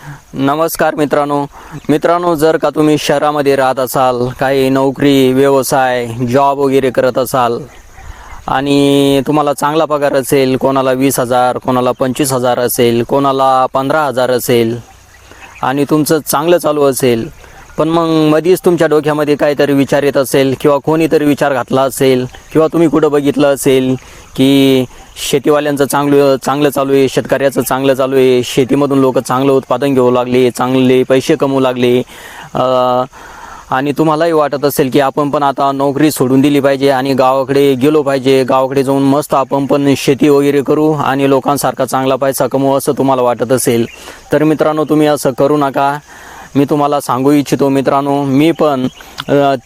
नमस्कार मित्रांनो. मित्रांनो जर का तुम्ही शहरामध्ये राहत असाल काही नोकरी व्यवसाय जॉब वगैरे करत असाल आणि तुम्हाला चांगला पगार असेल कोणाला वीस हजार कोणाला पंचवीस हजार असेल कोणाला पंधरा हजार असेल आणि तुमचं चांगलं चालू असेल पण मग मधीच तुमच्या डोक्यामध्ये काहीतरी विचार येत असेल किंवा कोणीतरी विचार घातला असेल किंवा तुम्ही कुठं बघितलं असेल की शेतीवाल्यांचं चांगलं चांगलं चालू आहे शेतकऱ्याचं चांगलं चालू आहे शेतीमधून लोक चांगलं उत्पादन घेऊ लागले चांगले पैसे कमवू लागले. आणि तुम्हालाही वाटत असेल की आपण पण आता नोकरी सोडून दिली पाहिजे आणि गावाकडे गेलो पाहिजे. गावाकडे जाऊन मस्त आपण पण शेती वगैरे करू आणि लोकांसारखा चांगला पैसा कमवू असं तुम्हाला वाटत असेल. तर मित्रांनो तुम्ही असं करू नका. मी तुम्हाला सांगू इच्छितो मित्रांनो मी पण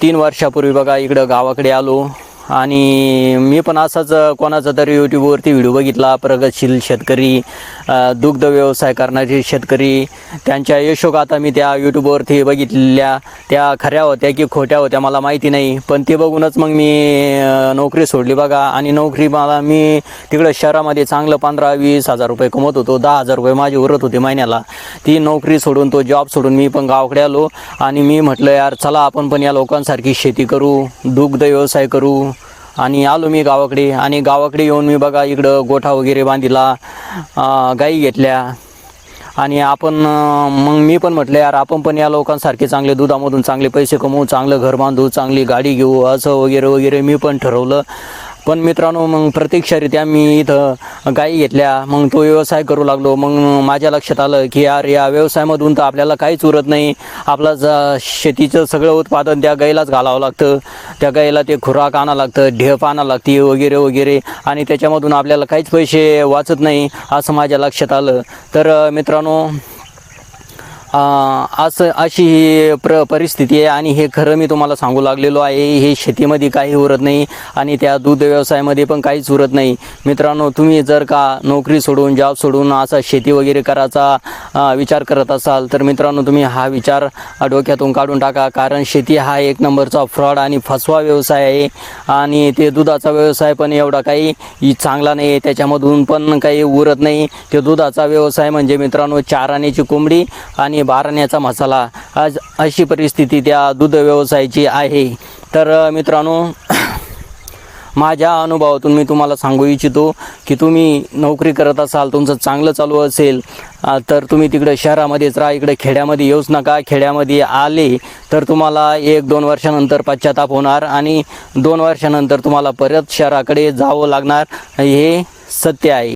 तीन वर्षापूर्वी बघा इकडं गावाकडे आलो. आणि मी पण असाच कोणाचा तरी यूट्यूबवरती व्हिडिओ बघितला प्रगतशील शेतकरी दुग्ध व्यवसाय करणारे शेतकरी त्यांच्या यशोगाथा मी त्या यूट्यूबवरती बघितलेल्या त्या खऱ्या होत्या की खोट्या होत्या मला माहिती नाही. पण ते बघूनच मग मी नोकरी सोडली बघा. आणि नोकरी मला मी तिकडं शहरामध्ये चांगलं पंधरा वीस हजार रुपये कमवत होतो. दहा हजार रुपये माझे उरत होते महिन्याला. ती नोकरी सोडून तो जॉब सोडून मी पण गावाकडे आलो. आणि मी म्हटलं यार चला आपण पण या लोकांसारखी शेती करू दुग्ध व्यवसाय करू. आणि आलो मी गावाकडे आणि गावाकडे येऊन मी बघा इकडं गोठा वगैरे बांधिला गाई घेतल्या. आणि आपण मग मी पण म्हटलं यार आपण पण या लोकांसारखे चांगले दुधामधून चांगले पैसे कमवू चांगलं घर बांधू चांगली गाडी घेऊ असं वगैरे वगैरे मी पण ठरवलं. पण मित्रांनो मग प्रत्यक्षरित्या मी इथं गाई घेतल्या. मग तो व्यवसाय करू लागलो. मग माझ्या लक्षात आलं की यार या व्यवसायामधून तर आपल्याला काहीच उरत नाही. आपला ज शेतीचं सगळं उत्पादन त्या गाईलाच घालावं लागतं. त्या गाईला ते खुराक आणावं लागतं ढेप आणावं लागते वगैरे वगैरे. आणि त्याच्यामधून आपल्याला काहीच पैसे वाचत नाही असं माझ्या लक्षात आलं. तर मित्रांनो असं अशी ही प्र परिस्थिती आहे आणि हे खरं मी तुम्हाला सांगू लागलेलो आहे. हे शेतीमध्ये काही उरत नाही आणि त्या दूध व्यवसायामध्ये पण काहीच उरत नाही. मित्रांनो तुम्ही जर का नोकरी सोडून जॉब सोडून असा शेती वगैरे करायचा विचार करत असाल तर मित्रांनो तुम्ही हा विचार डोक्यातून काढून टाका. कारण शेती हा एक नंबरचा फ्रॉड आणि फसवा व्यवसाय आहे आणि ते दुधाचा व्यवसाय पण एवढा काही चांगला नाही. आहे त्याच्यामधून पण काही उरत नाही. ते दुधाचा व्यवसाय म्हणजे मित्रांनो चार आण्याची कोंबडी आणि बारण्याचा मसाला आज अशी परिस्थिती त्या दूध व्यवसायाची आहे. तर मित्रांनो माझ्या अनुभवातून मी तुम्हाला सांगू इच्छितो की तुम्ही नोकरी करत असाल तुमचं चांगलं चालू असेल तर तुम्ही तिकडे शहरामध्येच राहा इकडे खेड्यामध्ये येऊच नका. खेड्यामध्ये आले तर तुम्हाला एक दोन वर्षानंतर पश्चाताप होणार आणि दोन वर्षानंतर तुम्हाला परत शहराकडे जावं लागणार. हे सत्य आहे.